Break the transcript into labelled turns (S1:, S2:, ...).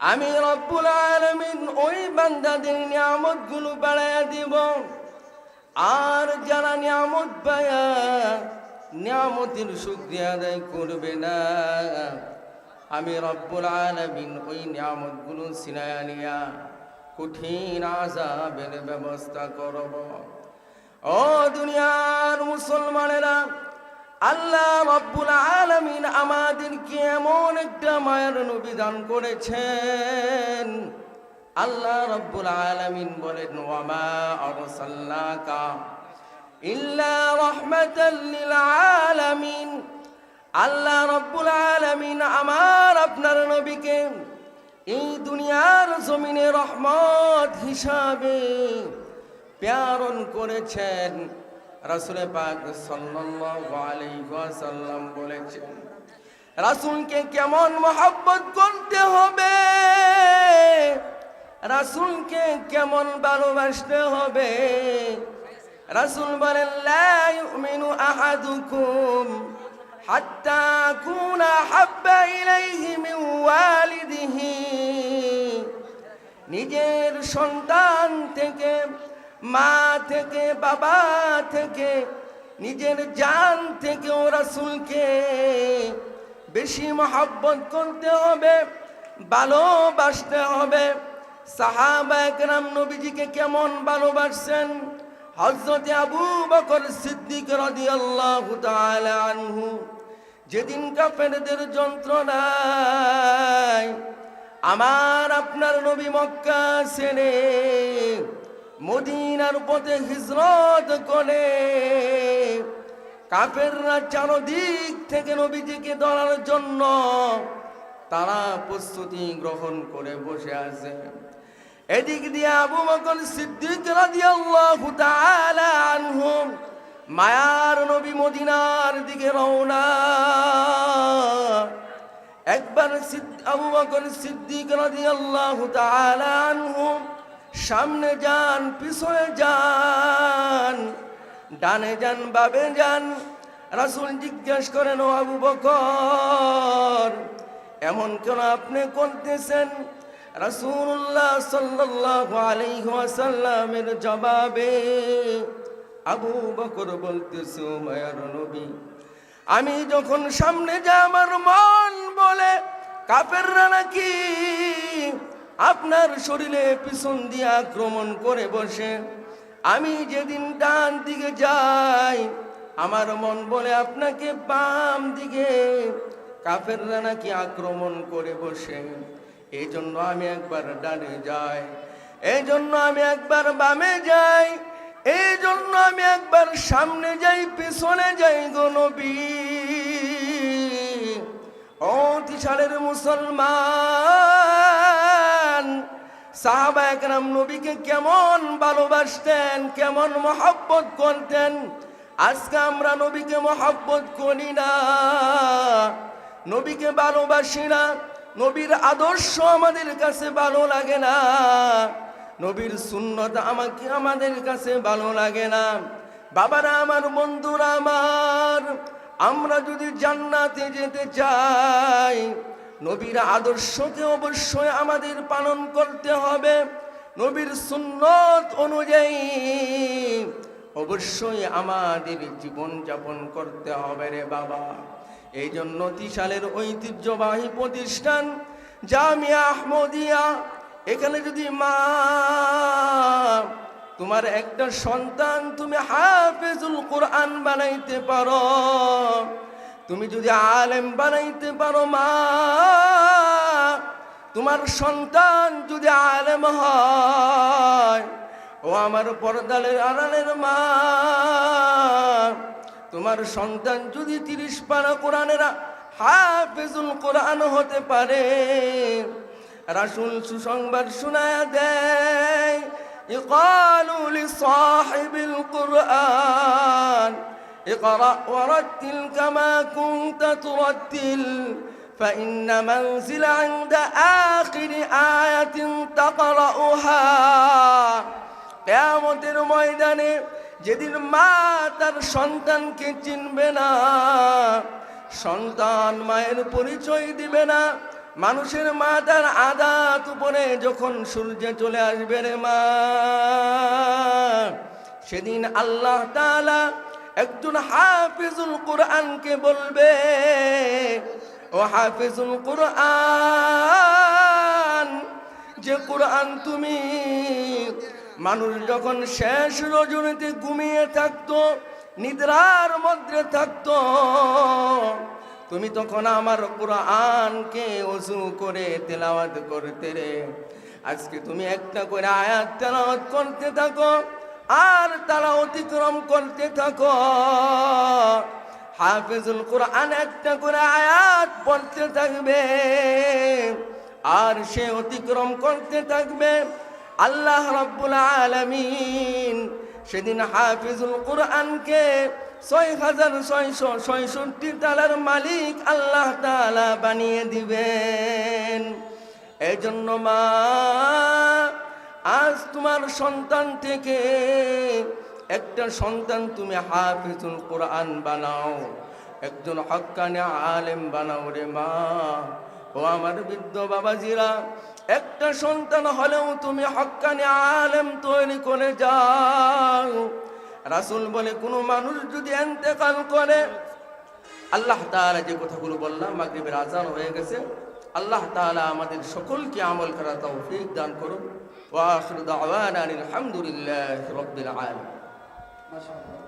S1: আমি রব্বুল আলমিন ওই বান্দাদের নিয়ামতগুলো বাড়াইয়া দিব। আর যারা নিয়ামত পায়া, নিয়ামতের শুক্রিয়া আদায় করবে না। আমি রব্বুল আলমিন ওই নিয়ামতগুলো সিনায়া নিয়া কঠিন আজাবের ব্যবস্থা করব। ও দুনিয়ার মুসলমানেরা আল্লাহ রব্বুল আলমিন আমাদেরকে এমন একটা মায়ের নবিধান করেছেন। আল্লাহ রব্বুল আলমিন বলেন, ওয়ামা আরসাল্লাকা ইল্লা রাহমাতাল লিল আলামিন। আল্লাহ রব্বুল আলমিন আমার আপনার নবীকে এই দুনিয়ার জমিনে রহমত হিসাবে প্রেরণ করেছেন। রাসুলে পাক সাল্লাম বলেছেন, রাসূলকে কেমন মহব্বত করতে হবে? রাসূলকে কেমন ভালোবাসতে হবে? রাসূল বলেন হাত্তা নিজের সন্তান থেকে মা থেকে বাবা থেকে নিজের জান থেকে ও রাসুলকে বেশি মহাব্বত করতে হবে ভালোবাসতে হবে। সাহাবা একরাম নবীজিকে কেমন ভালোবাসছেন? হজরতে আবু বকর সিদ্দিক রাদিয়াল্লাহু তাআলা আনহু। যেদিন কাফেরদের যন্ত্রণায় আমার আপনার নবী মক্কা ছেড়ে মদিনার পথে হিজরত করে। কাফেররা চারদিক থেকে নবীজিকে ধরার জন্য তারা প্রস্তুতি গ্রহণ করে বসে আছে। এদিক দিয়ে আবু বকর সিদ্দিক মায়ার নবী মদিনার দিকে রওনা। একবার আবু বকর সিদ্দিক রাদিয়াল্লাহু তাআলা আনহু সামনে যান, পিছনে যান। ডানে যান বাবে যান। রাসূল জিজ্ঞেস করেন, ও আবু বকর, এমন কেন আপনি করতেছেন? রাসূলুল্লাহ সাল্লাল্লাহু আলাইহি ওয়াসাল্লামের জবাবে আবু বকর বলতেছে, "ও মায়ার নবী, আমি যখন সামনে যা আমার মন বলে কাপের কাপেররা নাকি আপনার শরীরে পিছন দিয়ে আক্রমণ করে বসে। আমি যেদিন ডান দিকে যাই, আমার মন বলে আপনাকে বাম দিকে। কাফেররা নাকি আক্রমণ করে বসে। এই জন্য আমি একবার ডানে যাই এই জন্য আমি একবার বামে যাই এই জন্য আমি একবার সামনে যাই, পিছনে যাই গো নবী। ও মুসলমান সাহাবা একরাম নবীকে কেমন ভালোবাসতেন, কেমন মহাব্বত করতেন? আজকে আমরা নবীকে মহাব্বত করি না। নবীকে ভালোবাসি না। নবীর আদর্শ আমাদের কাছে ভালো লাগে না। নবীর সুন্নত আমাকে আমাদের কাছে ভালো লাগে না। বাবারা আমার, বন্ধুরা আমার, আমরা যদি জান্নাতে যেতে চাই নবীর আদর্শকে অবশ্যই আমাদের পালন করতে হবে। নবীর সুন্নত অনুযায়ী অবশ্যই আমাদের জীবন যাপন করতে হবে রে বাবা। এই জন্য তিসালের ঐতিহ্যবাহী প্রতিষ্ঠান জামিয়া আহমদিয়া। এখানে যদি মা, তোমার একটা সন্তান তুমি হাফেজুল কোরআন বানাইতে পারো। তুমি যদি আলেম বানাইতে পারো মা, তোমার সন্তান যদি আলেম হয়, ও আমার পরদালের আড়ালের মা, তোমার সন্তান যদি তিরিশ পারা কোরআনেরা হাফেজুল কোরআন হতে পারে, রাসুল সুসংবাদ শোনায় দেয় কোরআন। اقرأ ورتل كما كنت ترتل فإن منزل عند آخر آية تقرأها কেয়ামতের ময়দানে যেদিন মা তার সন্তানকে চিনবে না সন্তান মায়ের পরিচয় দিবে না মানুষের মা তার আদা রাত উপরে যখন সূর্য চলে আসবে রে মা সেদিন আল্লাহ তাআলা একজন হাফিজুল কোরআনকে বলবে, ও হাফিজুল কোরআন, যে কোরআন তুমি মানুষ যখন শেষ রজনীতে ঘুমিয়ে থাকতো, নিদ্রার মধ্যে থাকতো, তুমি তখন আমার কোরআনকে অজু করে তেলাওয়াত করতে রে। আজকে তুমি একটা করে আয়াত তেলাওয়াত করতে থাকো আর তারা অতিক্রম করতে থাকো। হাফিজুল কোরআন একটা করে আয়াত পড়তে থাকবে। আর সে অতিক্রম করতে থাকবে। আল্লাহ রাব্বুল আলামিন সেদিন হাফিজুল কোরআনকে ছয় হাজার ছয়শো ছয়ষট্টি তালার মালিক আল্লাহ তাআলা বানিয়ে দিবেন। এই জন্য মা তোমার সন্তান থেকে একটা সন্তান তুমি হাফিজুল কোরআন বানাও। একজন হক্কানে আলেম বানাও রে মা। ও আমার বৃদ্ধ বাবাজিরা, একটা সন্তান হলেও তুমি হক্কানে আলেম তৈরি করে যাও। রাসূল বলে, কোনো মানুষ যদি এন্তেকাল করে, আল্লাহ তাআলা যে কথাগুলো বললাম, মাগরিবের আজান হয়ে গেছে আল্লাহ তালা আমাদের সকলকে আমল করা তৌফিক দান করুন। ওয়াসুদ আওয়ান আলহামদুলিল্লাহ রবিল
S2: মাশাআল্লাহ।